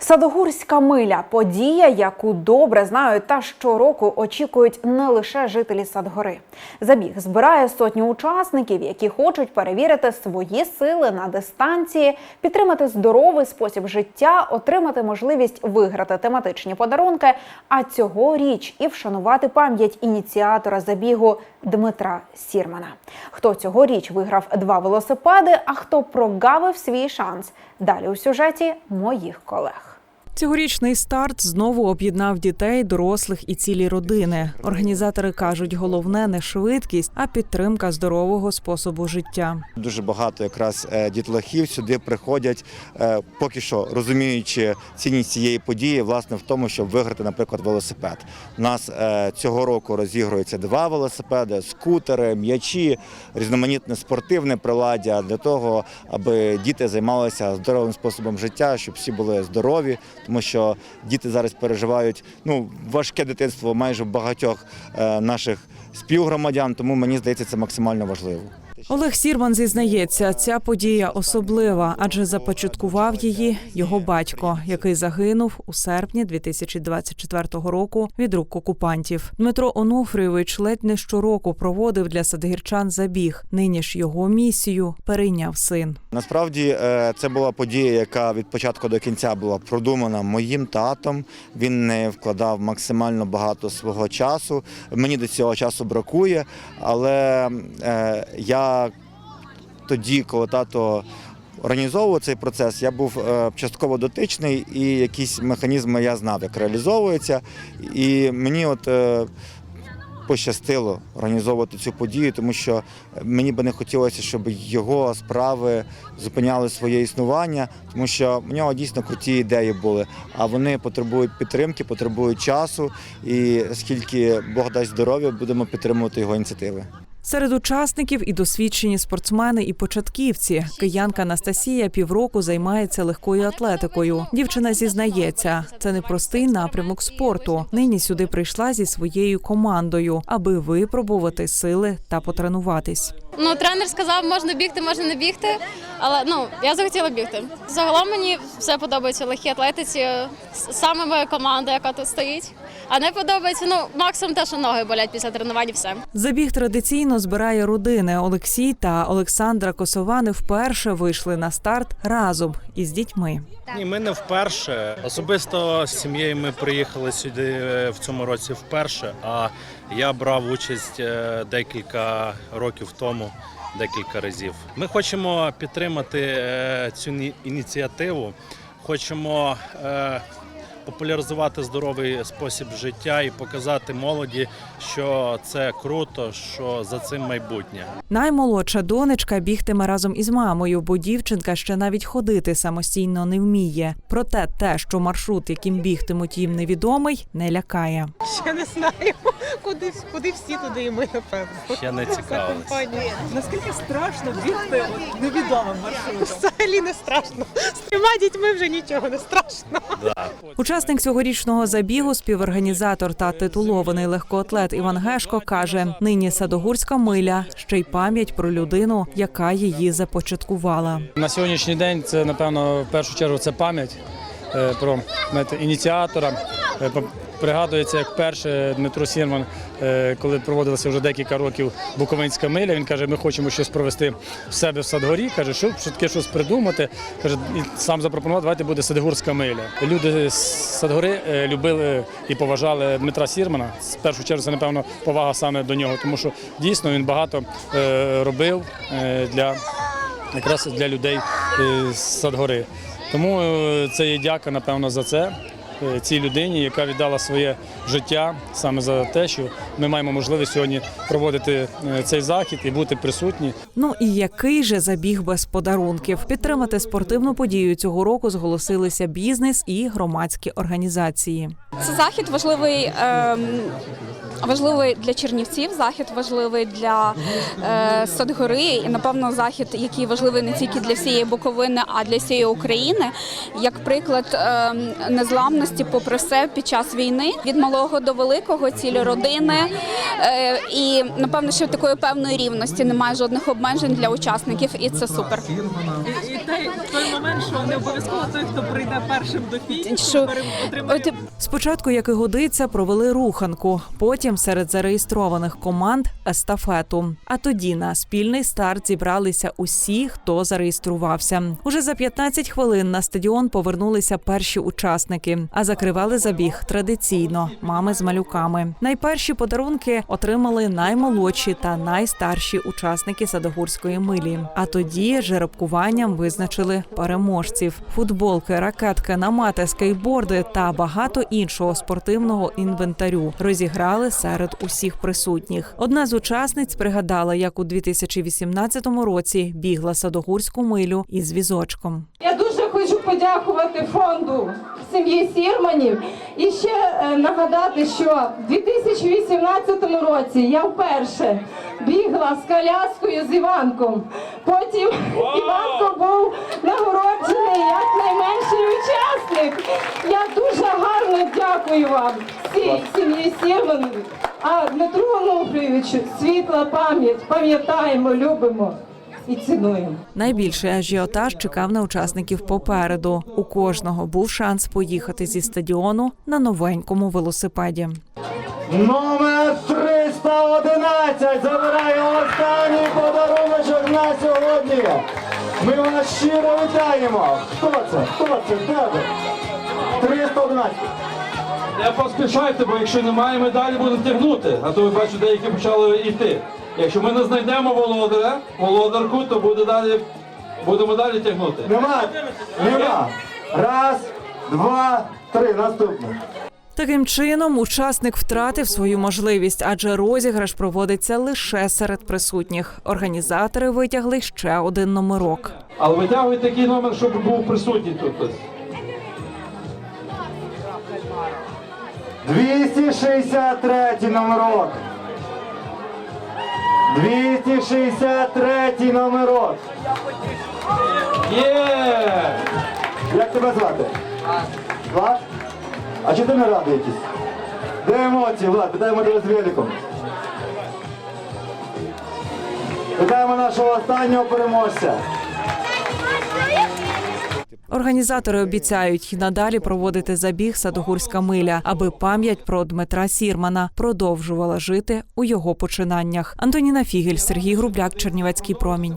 Садогурська миля подія, яку добре знають та щороку очікують не лише жителі Садгори. Забіг збирає сотню учасників, які хочуть перевірити свої сили на дистанції, підтримати здоровий спосіб життя, отримати можливість виграти тематичні подарунки. А цьогоріч і вшанувати пам'ять ініціатора забігу Дмитра Сірмана. Хто цьогоріч виграв два велосипеди, а хто прогавив свій шанс? Далі у сюжеті моїх колег. Цьогорічний старт знову об'єднав дітей, дорослих і цілі родини. Організатори кажуть, головне не швидкість, а підтримка здорового способу життя. Дуже багато якраз е, дітлахів сюди приходять, е, поки що розуміючи цінність цієї події, власне, в тому, щоб виграти, наприклад, велосипед. У нас е, цього року розігрується два велосипеди, скутери, м'ячі, різноманітне спортивне приладдя для того, аби діти займалися здоровим способом життя, щоб всі були здорові, тому що діти зараз переживають ну важке дитинство майже багатьох е, наших співгромадян. Тому мені здається, це максимально важливо. Олег Сірман зізнається, ця подія особлива, адже започаткував її його батько, який загинув у серпні 2024 року від рук окупантів. Дмитро Онуфрійович ледь не щороку проводив для садгірчан забіг. Нині ж його місію перейняв син. Насправді е, це була подія, яка від початку до кінця була продумана моїм татом. Він не вкладав максимально багато свого часу. Мені до цього часу бракує, але е, тоді, коли тато організовував цей процес, я був е, частково дотичний і якісь механізми я знав, як реалізовуються. І мені от. е, пощастило організовувати цю подію, тому що мені би не хотілося, щоб його справи зупиняли своє існування, тому що в нього дійсно круті ідеї були. А вони потребують підтримки, потребують часу. І скільки Бог дасть здоров'я, будемо підтримувати його ініціативи. Серед учасників і досвідчені спортсмени і початківці. Киянка Анастасія півроку займається легкою атлетикою. Дівчина зізнається, це непростий напрямок спорту. Нині сюди прийшла зі своєю командою, аби випробувати сили та потренуватись. Ну, тренер сказав, можна бігти, можна не бігти. Але ну я захотіла бігти. Загалом мені все подобається в легкій атлетиці. Саме моя команда, яка тут стоїть. А не подобається, ну максимум те, що ноги болять після тренувань. і Все. Забіг традиційно збирає родини. Олексій та Олександра Косовани вперше вийшли на старт разом із дітьми. Ні, ми не вперше. Особисто з сім'єю ми приїхали сюди е, в цьому році вперше. А я брав участь е, декілька років тому, декілька разів. Ми хочемо підтримати е, цю ні- ініціативу. Хочемо е, популяризувати здоровий спосіб життя і показати молоді, що це круто, що за цим майбутнє. Наймолодша донечка бігтиме разом із мамою, бо дівчинка ще навіть ходити самостійно не вміє. Проте те, що маршрут, яким бігтимуть їм невідомий, не лякає. Ще не знаю, куди, куди всі туди і ми, напевно. Ще не. Компанія. Наскільки страшно бігти от невідомим маршрутом? Взагалі не страшно. З трьома дітьми вже нічого не страшно. Да. Учасник цьогорічного забігу, співорганізатор та титулований легкоатлет Іван Гешко каже: нині садогурська миля ще й пам'ять про людину, яка її започаткувала. На сьогоднішній день це напевно в першу чергу це пам'ять про знаєте, ініціатора. Е, Пригадується, як перше Дмитро Сірман, е, коли проводилося вже декілька років Буковинська миля. Він каже, ми хочемо щось провести в себе в Садгорі. Каже, що, таке щось придумати. Каже, і сам запропонував, давайте буде Садгорська миля. Люди з Садгори е, любили і поважали Дмитра Сірмана. В першу чергу це напевно повага саме до нього, тому що дійсно він багато е, робив е, для якраз для людей е, з Садгори. Тому е, це є дяка, напевно, за це. е, Цій людині, яка віддала своє життя саме за те, що ми маємо можливість сьогодні проводити е, цей захід і бути присутні. Ну і який же забіг без подарунків? Підтримати спортивну подію цього року зголосилися бізнес і громадські організації. Це захід важливий ем, важливий для Чернівців, захід важливий для е, Садгори, і напевно захід, який важливий не тільки для всієї Буковини, а для всієї України, як приклад е, незламності, попри все, під час війни від малого до великого, цілі родини. Е, і напевно, що такої певної рівності немає жодних обмежень для учасників, і це супер. І, і той, той момент, що не обов'язково той, хто прийде першим до фінішу, Що- отримає Спочатку, як і годиться, провели руханку, потім серед зареєстрованих команд естафету. А тоді на спільний старт зібралися усі, хто зареєструвався. Уже за 15 хвилин на стадіон повернулися перші учасники, а закривали забіг традиційно мами з малюками. Найперші подарунки отримали наймолодші та найстарші учасники Садогурської милі. А тоді жеребкуванням визначили переможців: футболки, ракетки, намати, скейтборди та багато іншого спортивного інвентарю розіграли серед усіх присутніх. Одна з учасниць пригадала, як у 2018 році бігла Садогурську милю із візочком. Я дуже хочу подякувати фонду сім'ї Сірманів і ще е, нагадати, що в 2018 році я вперше бігла з коляскою з Іванком. Потім Іванко був нагороджений як найменший учасник. Я дуже гарно дякую вам, всій сім'ї Сірманів. А Дмитру Онуфрійовичу світла пам'ять, пам'ятаємо, любимо і цінуємо. Найбільший ажіотаж чекав на учасників попереду. У кожного був шанс поїхати зі стадіону на новенькому велосипеді. Номер 311 забирає останній подарунок на сьогодні. Ми вас щиро вітаємо. Хто це? Хто це? Де ви? 311. Не поспішайте, бо якщо немає, ми далі будемо тягнути. А то ви бачу, деякі почали йти. Якщо ми не знайдемо володаря, володарку, то буде далі, будемо далі тягнути. Нема. Нема. Раз, два, три. Наступний. Таким чином, учасник втратив свою можливість, адже розіграш проводиться лише серед присутніх. Організатори витягли ще один номерок. Але витягуйте такий номер, щоб був присутній тут. 263 номерок. 263 номерок. Є! Як тебе звати? Влад? А чи ти не радий якийсь? Де емоції, Влад? Питаємо тебе з великом. Вітаємо нашого останнього переможця. Організатори обіцяють надалі проводити забіг Садогурська миля, аби пам'ять про Дмитра Сірмана продовжувала жити у його починаннях. Антоніна Фігель, Сергій Грубляк, Чернівецький промінь.